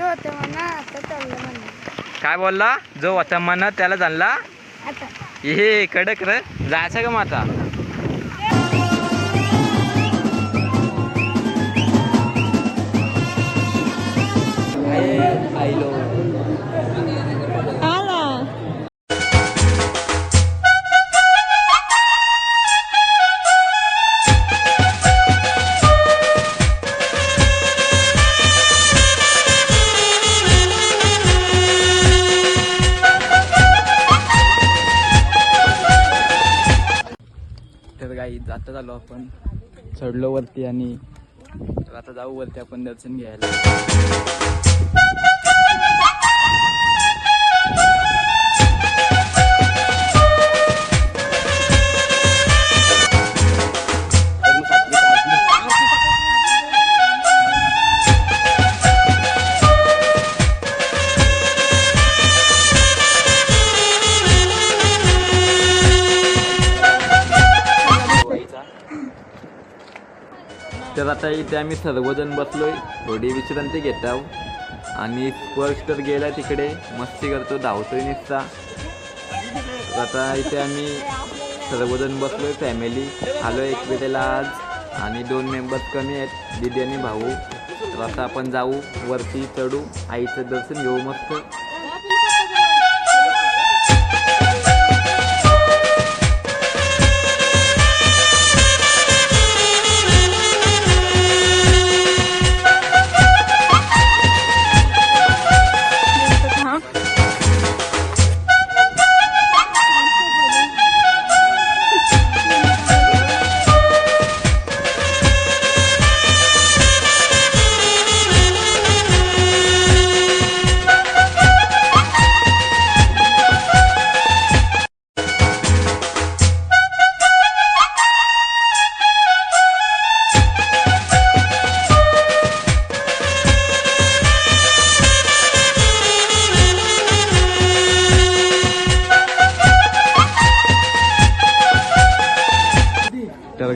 जो होतं म्हणा आता चाललं म्हणा काय बोलला जो होता म्हणत त्याला जाणला आता हे कडक र जायचं का मग आता आईलो आता झालो आपण. चढलो वरती आणि आता जाऊ वरती आपण दर्शन घ्यायला. तर आता इथे आम्ही सर्वजण बसलो आहे थोडी विश्रांती घेत आहोत आणि स्पर्श तर गेला तिकडे. मस्ती करतो धावतोय निसता तर आता इथे आम्ही सर्वजण बसलो आहे फॅमिली आलो एक वेळेला आज. आणि दोन मेंबर्स कमी आहेत दिदी आणि भाऊ. तर आता आपण जाऊ वरती चढू. आईचं दर्शन घेऊ मस्त.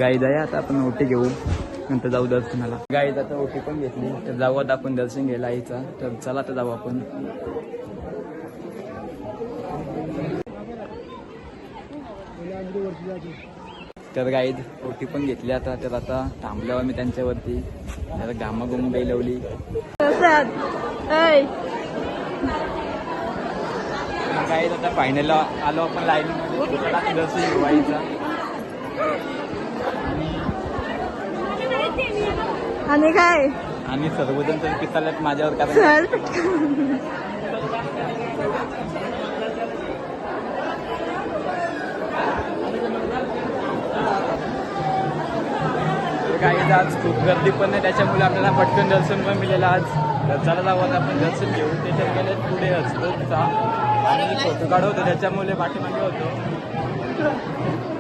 गाई जाय आता आपण ओटी घेऊ. नंतर जाऊ दर्शनाला. गाई आता ओटी पण घेतली. तर जाऊ आता आपण दर्शन घ्यायला आईचा. तर चला तर जाऊ आपण. तर गाईज ओटी पण घेतली आता. तर आता थांबल्यावर मी त्यांच्यावरती. तर घामाघूम गाई लावली. गाईज आता फायनल आलो आपण तर दर्शन घेऊ आईचा. आणि काय? आणि सर्वजण तर पिसाल्यात माझ्यावर कारण काही आज खूप गर्दी पण नाही त्याच्यामुळे आपल्याला पटकन दर्शन पण मिळेल आज. चला जाऊ आपण दर्शन घेऊ. त्याच्यात गेले पुढे असतो. आणि फोटो काढवतो त्याच्यामुळे पाठीमागे होतो.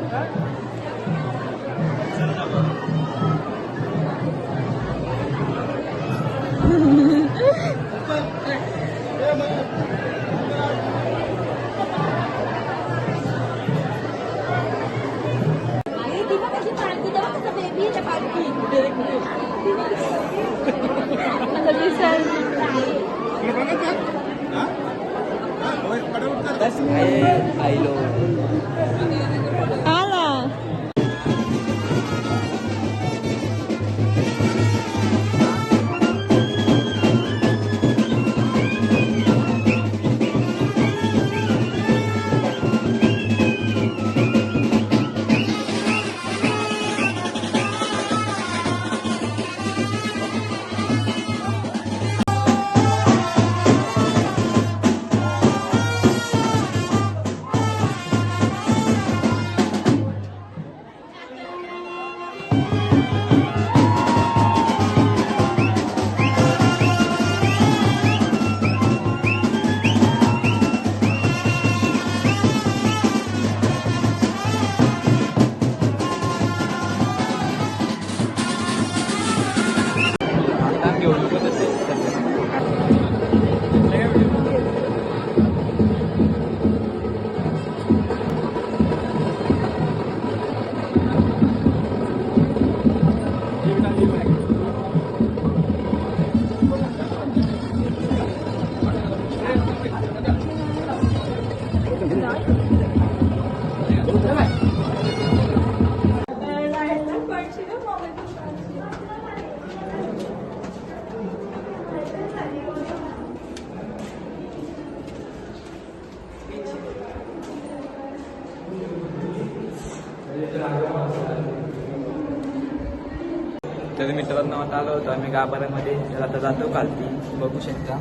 तर मित्रांनो आता आलो होतो आम्ही गाभाऱ्यामध्ये. तर आता जातो कालती बघू शकता.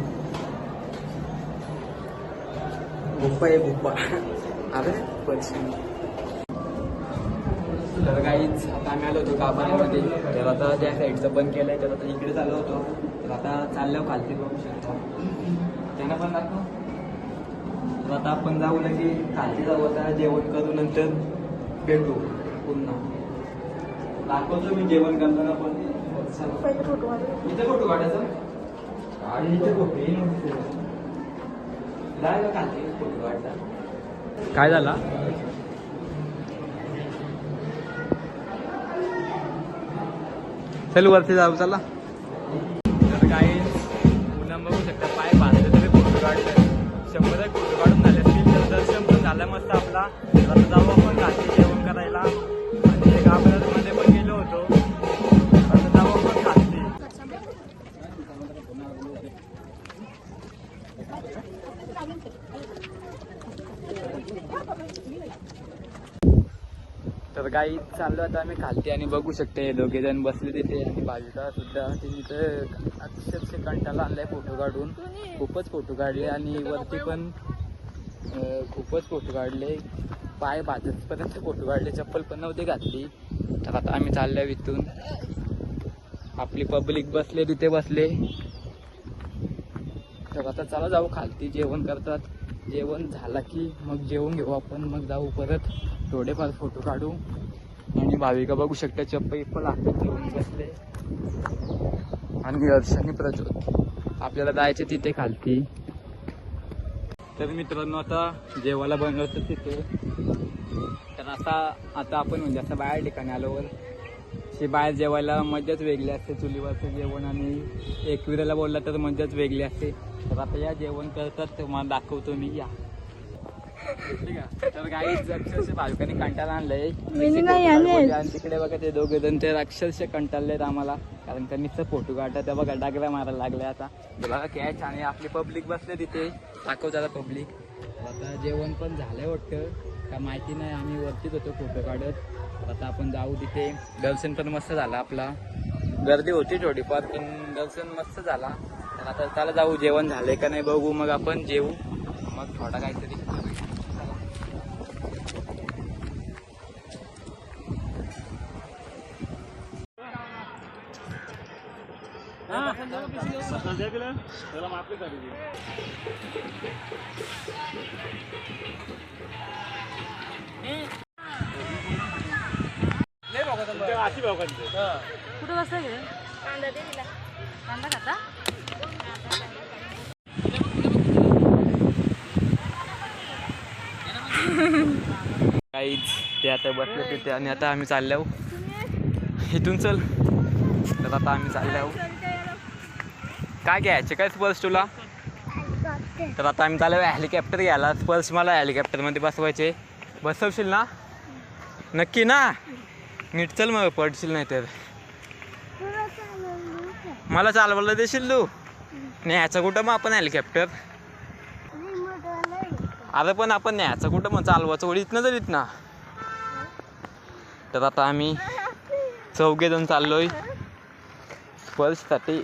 गुप्पा आहे गुप्पा. अरे पैसे तर काहीच आता आम्ही आलो होतो गाभाऱ्यामध्ये. तर आता त्या साईडचं बंद केलंय. तर आता इकडे चाललो होतो. तर आता चाललो खालती बघू शकता. त्यांना पण लागतो आता आपण जाऊ लगे खालती जाऊ. आता जेवण करू नंतर भेटू पुन्हा. दाखवतो मी जेवण करताना पण. इथे फोटो काढायचं? आणि इथे फोटो हे काढता. काय झाला? चल वरती जाऊ चला. तर काही पुन्हा बघू शकता पाय बांधले तरी फोटो काढले शंभर एक फोटो काढून झाले. तर दर्शन पण झालं मस्त आपला. आता जाऊ आपण घाटी जेवण करायला. तर काही चाललो आता आम्ही खालती आणि बघू शकते दोघे जण बसले तिथे आणि बाजूला सुद्धा. तिने तर अक्षरशः कंटाला आणलाय फोटो काढून. खूपच फोटो काढले आणि वरती पण खूपच फोटो काढले. पाय भाजतपर्यंत फोटो काढले चप्पल पण नव्हती घातली. तर आता आम्ही चालल्या इथून. आपली पब्लिक बसले तिथे बसले. तर आता चला जाऊ खालती जेवण करतात. जेवण झाला की मग जेवून घेऊ आपण मग जाऊ परत. थोडेफार फोटो काढू. आणि भाविका बघू शकता चप्पल पण हातात घेऊन बसले. आणि हर्षाने प्रज्वत आपल्याला जायचे तिथे खालती. तर मित्रांनो आता जेवायला बनवतो तिथे. तर आता आता आपण म्हणजे असं बाहेर ठिकाणी आलोवर ते बाहेर जेवायला मजाच वेगळी असते. चुलीवरचं जेवण आणि एकविराला बोलला तर मजाच वेगळी असते. तर आता या जेवण करतात तुम्हाला दाखवतो मी. या. ठीक आहे. तर काही अक्षरशः भाविकांनी कंटाळा आणलंय. मी नाही आले. आणि तिकडे बघा ते दोघे जण ते अक्षरशः कंटाळलेत आम्हाला. कारण का नुसतं फोटो काढतात त्या बघा डागऱ्या मारायला लागल्या आता. ते बघा कॅच आणि आपली पब्लिक बसले तिथे. दाखवतात पब्लिक आता जेवण पण झालंय वाटतं. का माहिती नाही आम्ही वरतीच होतो फोटो काढत. आता आपण जाऊ तिथे. दर्शन पण मस्त झालं आपला. गर्दी होती थोडीफार पण दर्शन मस्त झाला. तर आता त्याला जाऊ जेवण झालंय का नाही बघू मग आपण जेवू मग थोडा काहीतरी कुठं बसता गेले कांदा दे तिला कांदा खाता? काहीच ते आता बसले तिथे आणि आता आम्ही चाललो इथून चल. तर आता आम्ही चाललो काय घ्यायचे? काय स्पर्श तुला? तर आता आम्ही चालू हेलिकॉप्टर घ्यायला. स्पर्श मला हेलिकॉप्टरमध्ये बसवायचे. बसवशील ना? नक्की ना? नीट चल मग पडशील नाही तर मला चालवायला देशील तू? न्यायचं कुठं मग आपण हेलिकॉप्टर अरे पण आपण न्यायचं कुठं मग चालवायचं? वडीत इथनं जर ना. तर आता आम्ही चौघे जण चाललोय पर्ससाठी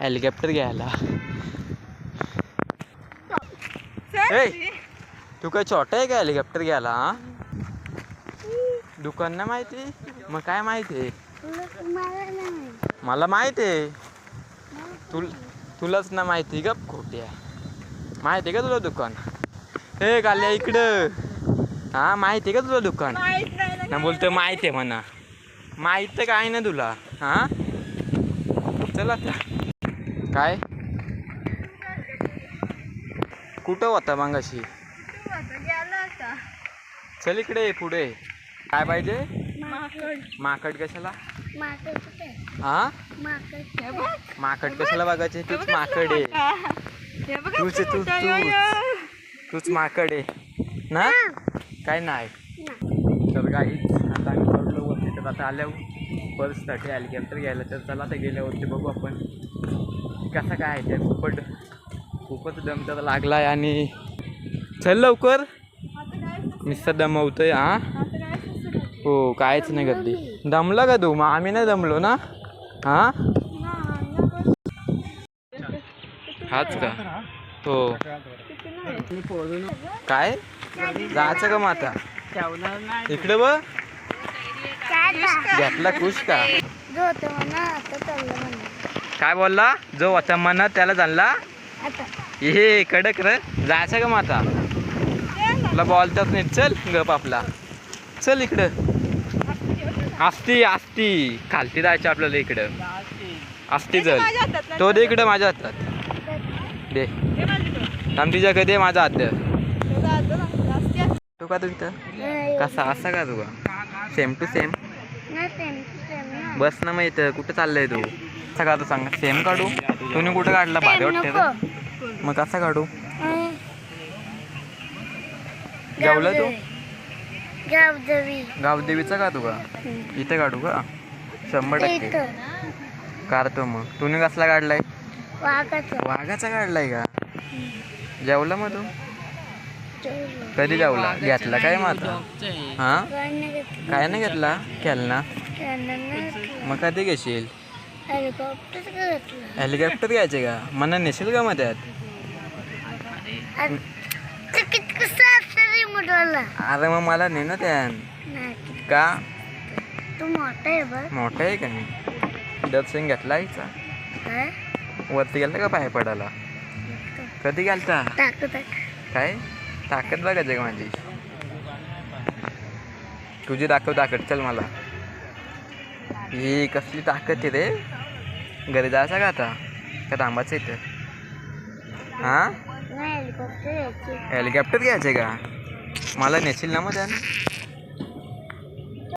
हेलिकॉप्टर घ्यायला. तू काय छोटा आहे का हेलिकॉप्टर घ्यायला दुकान ना माहिती? मग काय माहिती आहे? मला माहिती आहे. तुल तुलाच ना माहिती का खोटी आहे माहिती आहे का तुला दुकान? हे गाल्या इकडं. हा माहिती आहे का तुला दुकान? ना बोलतो माहिती आहे म्हणा. माहीत काय ना तुला हा? चल. काय? कुठं होता मागाशी? चल इकडे पुढे. काय पाहिजे? माकड कशाला? हा माकड कशाला बघायचे? तूच माकड आहे तूच तूच तूच. माकड आहे ना? काय नाही. तर काही आता आम्ही पडलो वरती तर आता आल्यावर पर्ससाठी हेलिकॉप्टर घ्यायला. तर चला आता गेल्यावरती बघू आपण. कसं काय आहे ते? खूपच खूपच दम तर लागलाय आणि चल लवकर. नुसतं दमवतोय हा? हो कायच नाही गर्दी. दमला का तू? मग आम्ही नाही दमलो ना? हा? हाच का? हो. काय? जायचं का मग आता? इकडे बघ. घेतला खुश का? काय बोलला? जो होता म्हणत त्याला जाणला हे कडक र. जायचं का मग आता? तुला बोलतात नाही. चल गप आपला. चल इकडं. आस्ती आस्ती. खालती जायचं आपल्याला इकडं. आस्ती चल. तो दे इकडं माझ्या हातात. दे. तिच्या कधी माझा हात. तू का तू इथं? कसा? असा का तुका सेम टू सेम बस ना मग इथं. कुठं चाललंय तू? कसा का तू सांग. सेम काढू. तुम्ही कुठं काढला? भारी वाटते. मग कसा काढू? जेवलं तू? गावदेवी. गावदेवीचा का तुका इथे काढू का? शंभर टक्के. काढतो मग. तुम्ही कसला काढलाय? वाघाचं. काढलाय का? जेवला मग तू? कधी जेवला? घेतला काय मग आता? हा? काय नाही घेतला? खेळना मग कधी घेशील? हेलिकॉप्टर हेलिकॉप्टर घ्यायचे का? मना नेशील का मग त्यात? तिकीट कसं असतं अरे मग मला ने ना त्यान नाही का? तू मोठा आहे बघ आहे का मी दर्शन घेतला आईचा. काय वरती गेला का पाय पडायला? कधी गेलता? टाकू टाक काय? ताकद बघायची का माझी? तुझी दाखव ताकद चल मला. ही कसली ताकद आहे रे? घरी जायचं का आता? का थांबायचं इथं? हां? हेलिकॉप्टर यायची. हेलिकॉप्टर घ्यायचे का? मला नेशील ना मग त्यानं?